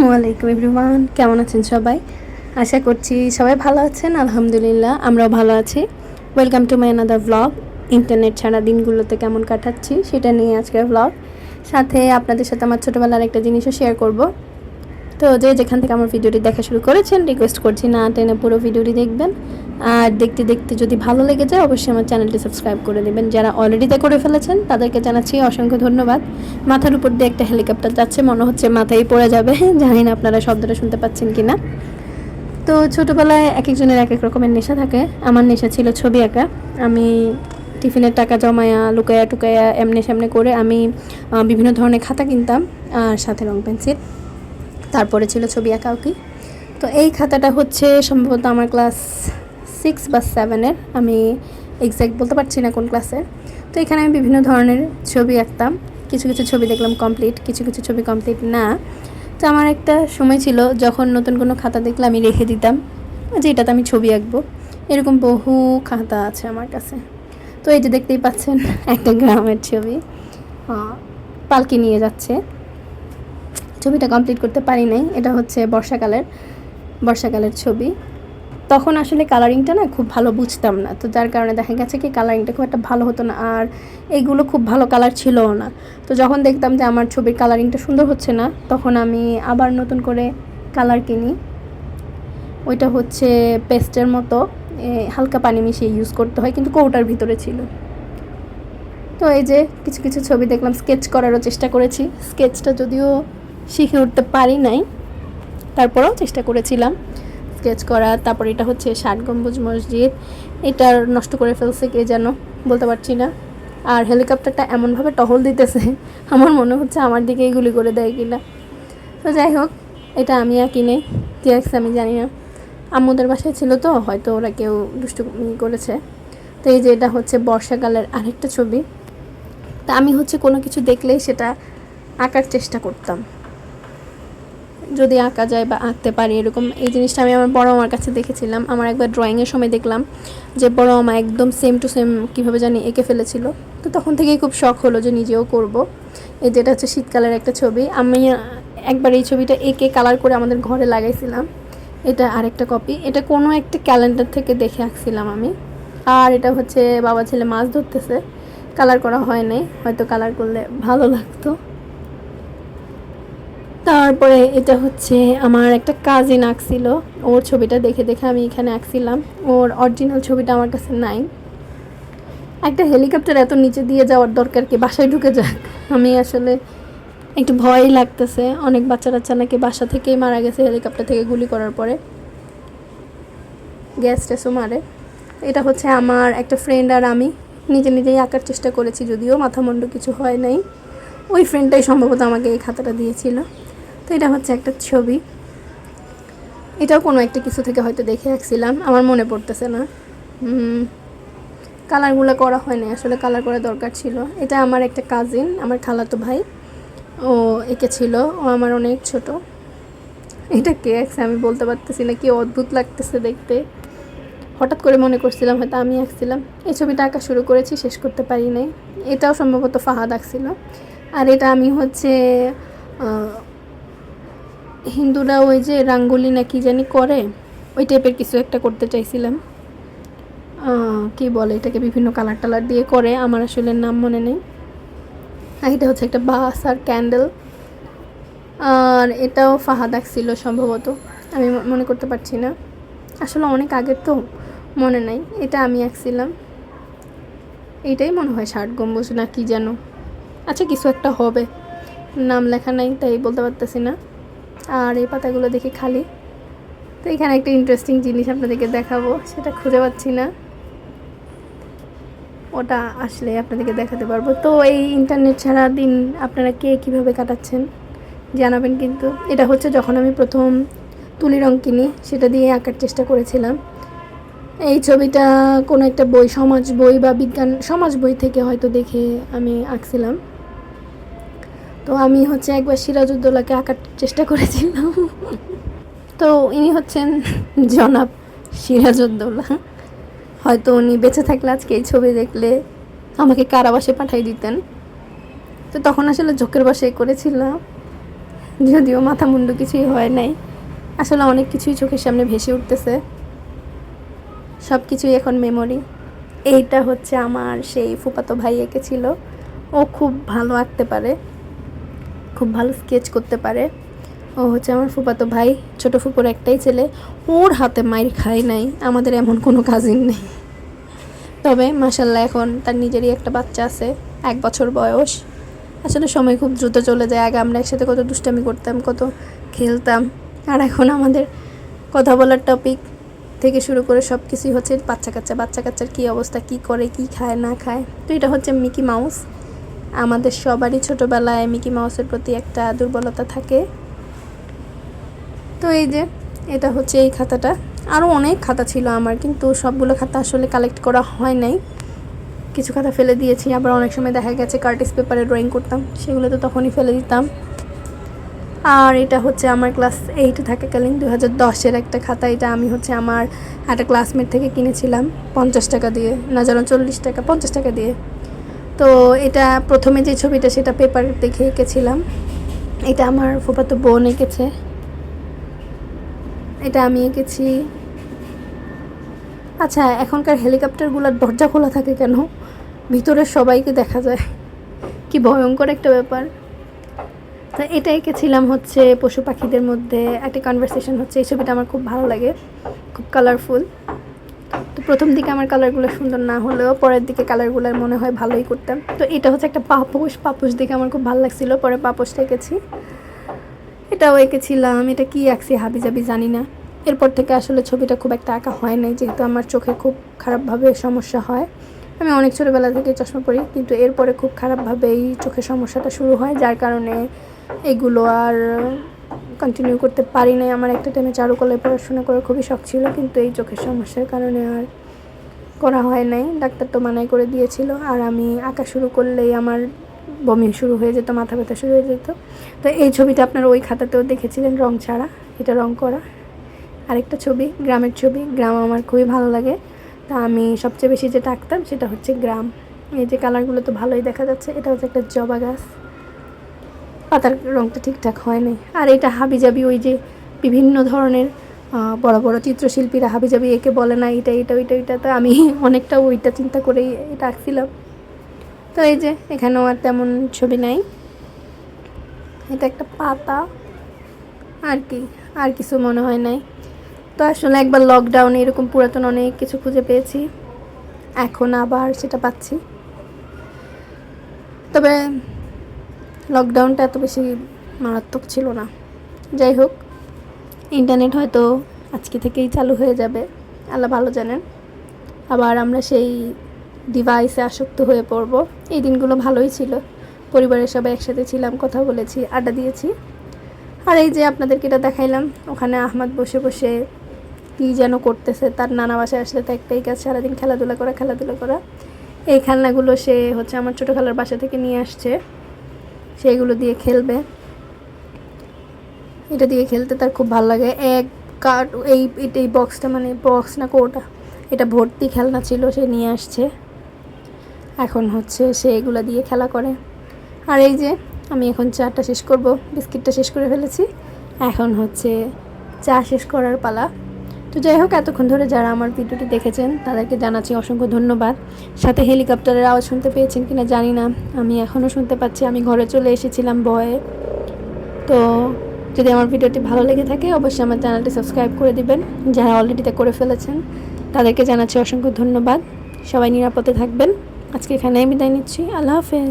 আসসালামু আলাইকুম এভরিওয়ান, কেমন আছেন সবাই? আশা করছি সবাই ভালো আছেন, আলহামদুলিল্লাহ, আমরাও ভালো আছি। Welcome to my another vlog internet ছাড়া দিনগুলোতে কেমন কাটাচ্ছি, সেটা নিয়ে আজকের ভ্লগ সাথে আপনাদের সাথে আমার ছোটোবেলার একটা জিনিসও শেয়ার করব। তো যে যেখান থেকে আমার ভিডিওটি দেখা শুরু করেছেন রিকোয়েস্ট করছি না টেনে পুরো ভিডিওটি দেখবেন। আর দেখতে দেখতে যদি ভালো লেগে যায়, অবশ্যই আমার চ্যানেলটি সাবস্ক্রাইব করে দেবেন। যারা অলরেডিতে করে ফেলেছেন, তাদেরকে জানাচ্ছি অসংখ্য ধন্যবাদ। মাথার উপর দিয়ে একটা হেলিকপ্টার যাচ্ছে, মনে হচ্ছে মাথায় পড়ে যাবে। জানি না আপনারা শব্দটা শুনতে পাচ্ছেন কি না তো ছোটোবেলায় এক একজনের এক এক রকমের নেশা থাকে। আমার নেশা ছিল ছবি আঁকা। আমি টিফিনের টাকা জমায়া, লুকায়া টুকায়া এমনি সামনে করে আমি বিভিন্ন ধরনের খাতা কিনতাম, আর সাথে রং পেন্সিল। তারপরে ছিল ছবি আঁকা কি তো এই খাতাটা হচ্ছে সম্ভবত আমার ক্লাস সিক্স বা সেভেনের আমি এক্স্যাক্ট বলতে পারছি না কোন ক্লাসের তো এখানে আমি বিভিন্ন ধরনের ছবি আঁকতাম। কিছু কিছু ছবি দেখলাম কমপ্লিট কিছু কিছু ছবি কমপ্লিট না। তো আমার একটা সময় ছিল যখন নতুন কোনো খাতা দেখলে আমি রেখে দিতাম যে এটাতে আমি ছবি আঁকবো। এরকম বহু খাতা আছে আমার কাছে। তো এই যে দেখতেই পাচ্ছেন, একটা গ্রামের ছবি। পালকি নিয়ে যাচ্ছে। ছবিটা কমপ্লিট করতে পারি নাই, এটা হচ্ছে বর্ষাকালের বর্ষাকালের ছবি। তখন আসলে কালারিংটা না খুব ভালো বুঝতাম না, তো যার কারণে দেখা গেছে কি কালারিংটা খুব একটা ভালো হতো না, আর এইগুলো খুব ভালো কালার ছিলও না। তো যখন দেখতাম যে আমার ছবির কালারিংটা সুন্দর হচ্ছে না, তখন আমি আবার নতুন করে কালার কিনি। ওইটা হচ্ছে পেস্টের মতো হালকা পানি মিশিয়ে ইউজ করতে হয়, কিন্তু কৌটার ভিতরে ছিল। তো এই যে কিছু কিছু ছবি দেখলাম স্কেচ করারও চেষ্টা করেছি। স্কেচটা যদিও শিখে উঠতে পারি নাই। তারপরেও চেষ্টা করেছিলাম। স্কেচ করা, তারপর এটা হচ্ছে ষাট গম্বুজ মসজিদ। এটা নষ্ট করে ফেলছে কে যেন, বলতে পারছি না। আর হেলিকপ্টারটা এমনভাবে টহল দিতেছে, আমার মনে হচ্ছে আমার দিকেই গুলি করে দেয় কিনা। তো যাই হোক, এটা আমি আঁকি নেই কে আঁকছে আমি জানি না। আম্মুদের বাসায় ছিল তো, হয়তো ওরা কেউ দুষ্টুমি করেছে। তো এই যে এটা হচ্ছে বর্ষাকালের আরেকটা ছবি। তা আমি হচ্ছে কোনো কিছু দেখলেই সেটা আঁকার চেষ্টা করতাম। যদি আঁকা যায় বা আঁকতে পারি, এরকম এই জিনিসটা আমি আমার বড় মামার কাছে দেখেছিলাম। আমার একবার ড্রয়িংয়ের সময় দেখলাম যে বড় মামা একদম সেম টু সেম কীভাবে জানি এঁকে ফেলেছিল। তো তখন থেকেই খুব শখ হলো যে নিজেও করব। এই যেটা হচ্ছে শীতকালের একটা ছবি। আমি একবার এই ছবিটা এঁকে কালার করে আমাদের ঘরে লাগাইছিলাম। এটা আরেকটা কপি এটা কোনো একটা ক্যালেন্ডার থেকে দেখে আঁকছিলাম আমি। আর এটা হচ্ছে বাবা ছেলে মাছ ধরতেছে। কালার করা হয় নাই। হয়তো কালার করলে ভালো লাগতো। তারপরে এটা হচ্ছে আমার একটা কাজিন আঁকছিল। ওর ছবিটা দেখে দেখে আমি এখানে আঁকছিলাম। ওর অরিজিনাল ছবিটা আমার কাছে নাই। একটা হেলিকপ্টার এত নিচে দিয়ে যাওয়ার দরকার কি বাসায় ঢুকে যাক? আমি আসলে একটু ভয়ই লাগতেছে। অনেক বাচ্চা কাচ্চা নাকি বাসা থেকেই মারা গেছে হেলিকপ্টার থেকে গুলি করার পরে। গ্যাস ট্যাসও মারে। এটা হচ্ছে আমার একটা ফ্রেন্ড আর আমি। নিজে নিজেই আঁকার চেষ্টা করেছি, যদিও মাথা মুন্ডু কিছু হয় নাই। ওই ফ্রেন্ডটাই সম্ভবত আমাকে এই খাতাটা দিয়েছিল। তো এটা হচ্ছে একটা ছবি। এটাও কোনো একটা কিছু থেকে হয়তো দেখে রাখছিলাম আমার মনে পড়তেছে না। কালারগুলো করা হয়নি, আসলে কালার করা দরকার ছিল। এটা আমার একটা কাজিন আমার খালাতো ভাই। ও এঁকেছিল ও আমার অনেক ছোট। এটা কে আঁকছে আমি বলতে পারতেছি না, কি অদ্ভুত লাগতেছে দেখতে। হঠাৎ করে মনে করছিলাম হয়তো আমি আঁকছিলাম এই ছবিটা আঁকা শুরু করেছি, শেষ করতে পারি নাই এটাও সম্ভবত ফাহাদ আঁকছিল। আর এটা আমি হচ্ছে হিন্দুরা ওই যে রাঙ্গুলি না কি জানি করে? ওই টাইপের কিছু একটা করতে চাইছিলাম। কি বলে এটাকে? বিভিন্ন কালার টালার দিয়ে করে। আমার আসলে নাম মনে নেই। এটা হচ্ছে একটা বাস আর ক্যান্ডেল আর এটাও ফাহাদ ছিল সম্ভবত। আমি মনে করতে পারছি না। আসলে অনেক আগের তো, মনে নাই। এটা আমি আঁকছিলাম। এইটাই মনে হয় ষাট গম্বুজ না কি যেন। আচ্ছা কিছু একটা হবে। নাম লেখা নাই, তাই বলতে পারতেছি না। আর এই পাতাগুলো দেখি খালি। তো এখানে একটা ইন্টারেস্টিং জিনিস আপনাদেরকে দেখাবো, সেটা খুঁজে পাচ্ছি না। ওটা আসলে আপনাদেরকে দেখাতে পারব। তো এই ইন্টারনেট ছাড়া দিন আপনারা কে কীভাবে কাটাচ্ছেন জানাবেন কিন্তু। এটা হচ্ছে যখন আমি প্রথম তুলি রং কিনি, সেটা দিয়ে আঁকার চেষ্টা করেছিলাম। এই ছবিটা কোনো একটা বই, সমাজ বই বা বিজ্ঞান, সমাজ বই থেকে হয়তো দেখে আমি আঁকছিলাম। তো আমি হচ্ছে একবার সিরাজউদ্দৌলাকে আঁকার চেষ্টা করেছিলাম। তো ইনি হচ্ছেন জনাব সিরাজউদ্দৌলা। হয়তো উনি বেঁচে থাকলে আজকে এই ছবি দেখলে আমাকে কারাবাসে পাঠিয়ে দিতেন। তো তখন আসলে ঝোঁকের বাসে করেছিলাম। যদিও মাথা মুন্ডু কিছুই হয় নাই। আসলে অনেক কিছুই চোখের সামনে ভেসে উঠতেছে। সব কিছুই এখন মেমোরি এইটা হচ্ছে আমার সেই ফুপাতো ভাই এঁকেছিল ও খুব ভালো আঁকতে পারে। খুব ভালো স্কেচ করতে পারে। ও হচ্ছে আমার ফুপাতো ভাই, ছোট ফুপুর একটাই ছেলে। ওর হাতে মাইর খাই নাই, আমাদের এমন কোনো কাজিন নেই। তবে মাসাল্লাহ এখন তার নিজেরই একটা বাচ্চা আছে, এক বছর বয়স। আসলে সময় খুব দ্রুত চলে যায়, আগে আমরা একসাথে কত দুষ্টামি করতাম, কত খেলতাম। আর এখন আমাদের কথা বলার টপিক থেকে শুরু করে সব কিছুই হচ্ছে বাচ্চা কাচ্চা, বাচ্চা কাচ্চার কী অবস্থা, কী করে, কী খায়, না খায়। তো এটা হচ্ছে মিকি মাউস আমাদের সবারই ছোটোবেলায় মিকি মাউসের প্রতি একটা দুর্বলতা থাকে। তো এই যে, এটা হচ্ছে এই খাতাটা। আরও অনেক খাতা ছিল আমার, কিন্তু সবগুলো খাতা আসলে কালেক্ট করা হয় নাই। কিছু খাতা ফেলে দিয়েছি, আবার অনেক সময় দেখা গেছে কার্টিস পেপারে ড্রয়িং করতাম, সেগুলো তো তখনই ফেলে দিতাম। আর এটা হচ্ছে আমার ক্লাস এইটে থাকাকালীন দু হাজার দশের একটা খাতা, এটা আমি হচ্ছে আমার একটা ক্লাসমেট থেকে কিনেছিলাম, পঞ্চাশ টাকা দিয়ে। না যেন চল্লিশ টাকা, পঞ্চাশ টাকা দিয়ে। তো এটা প্রথমে যে ছবিটা, সেটা পেপার দেখে এঁকেছিলাম। এটা আমার ফুফাতো বোন এঁকেছে। এটা আমি এঁকেছি। আচ্ছা এখনকার হেলিকপ্টারগুলোর দরজা খোলা থাকে কেন? ভিতরে সবাইকে দেখা যায়। কি ভয়ঙ্কর একটা ব্যাপার। তো এটা এঁকেছিলাম হচ্ছে পশু পাখিদের মধ্যে। একটা কনভারসেশন হচ্ছে, এই ছবিটা আমার খুব ভালো লাগে। খুব কালারফুল তো প্রথম দিকে আমার কালারগুলো সুন্দর না হলেও পরের দিকে কালারগুলো মনে হয় ভালোই করতাম। তো এটা হচ্ছে একটা পাপোশ পাপোশ দেখে আমার খুব ভালো লাগছিল, পরে পাপোশটা এঁকেছি। এটাও এঁকেছিলাম, এটা কি আঁকছি হাবি জাবি জানি না। এরপর থেকে আসলে ছবিটা খুব একটা আঁকা হয় নাই, যেহেতু আমার চোখে খুব খারাপভাবে সমস্যা হয়। আমি অনেক ছোটোবেলা থেকে চশমা পরি, কিন্তু এরপরে খুব খারাপভাবে এই চোখের সমস্যাটা শুরু হয়, যার কারণে এগুলো আর কন্টিনিউ করতে পারি নাই। আমার একটা টাইমে চারুকলায় পড়াশোনা করার খুবই শখ ছিল, কিন্তু এই চোখের সমস্যার কারণে আর করা হয় নাই। ডাক্তার তো মানাই করে দিয়েছিল। আর আমি আঁকা শুরু করলেই আমার বমি শুরু হয়ে যেত, মাথা ব্যথা শুরু হয়ে যেত। তো এই ছবিটা আপনারা ওই খাতাতেও দেখেছিলেন, রং ছাড়া। এটা রং করা। আরেকটা ছবি, গ্রামের ছবি। গ্রাম আমার খুবই ভালো লাগে। তা আমি সবচেয়ে বেশি যেটা আঁকতাম সেটা হচ্ছে গ্রাম। এই যে কালারগুলো তো ভালোই দেখা যাচ্ছে, এটা হচ্ছে একটা জবা গাছ। পাতার রংটা ঠিকঠাক হয় নাই আর এটা হাবিজাবি ওই যে বিভিন্ন ধরনের বড় বড় চিত্রশিল্পীরা হাবিজাবি একে বলে না, এটা এটা, ওইটা ওইটা। তো আমি অনেকটা ওইটা চিন্তা করেই এটা আঁকছিলাম। তো এই যে এখানেও আর তেমন ছবি নাই। এটা একটা পাতা। আর কি, আর কিছু মনে হয় নাই। তো আসলে একবার লকডাউনে এরকম পুরাতন অনেক কিছু খুঁজে পেয়েছি। এখন আবার সেটা পাচ্ছি। তবে লকডাউনটা এত বেশি মারাত্মক ছিল না। যাই হোক ইন্টারনেট হয়তো আজকে থেকেই চালু হয়ে যাবে, আল্লাহ ভালো জানেন। আবার আমরা সেই ডিভাইসে আসক্ত হয়ে পড়ব। এই দিনগুলো ভালোই ছিল। পরিবারের সবাই একসাথে ছিলাম, কথা বলেছি, আড্ডা দিয়েছি। আর এই যে আপনাদেরকে এটা দেখাইলাম, ওখানে আহমদ বসে বসে কী যেন করতেছে, তার নানা বাসায় আসলে তো একটাই কাজ, সারাদিন খেলাধুলা করা খেলাধুলা করা। এই খেলনাগুলো সে হচ্ছে আমার ছোটো খেলার বাসা থেকে নিয়ে আসছে। সেইগুলো দিয়ে খেলবে। এটা দিয়ে খেলতে তার খুব ভালো লাগে। এক কার্ড, এই এই বক্সটা মানে বক্স না কোটা? এটা ভর্তি খেলনা ছিল, সে নিয়ে আসছে। এখন হচ্ছে সে এগুলো দিয়ে খেলা করে। আর এই যে, আমি এখন চাটা শেষ করব, বিস্কিটটা শেষ করে ফেলেছি। এখন হচ্ছে চা শেষ করার পালা। তো যাই হোক, এতক্ষণ ধরে যারা আমার ভিডিওটি দেখেছেন, তাদেরকে জানাচ্ছি অসংখ্য ধন্যবাদ। সাথে হেলিকপ্টারের আওয়াজ শুনতে পেয়েছেন কিনা জানি না। আমি এখনও শুনতে পাচ্ছি, আমি ঘরে চলে এসেছিলাম বয়ে তো যদি আমার ভিডিওটি ভালো লেগে থাকে, অবশ্যই আমার চ্যানেলটি সাবস্ক্রাইব করে দিবেন। যারা অলরেডি তা করে ফেলেছেন, তাদেরকে জানাচ্ছি অসংখ্য ধন্যবাদ। সবাই নিরাপদে থাকবেন। আজকে এখানেই বিদায় নিচ্ছি। আল্লাহ হাফেজ।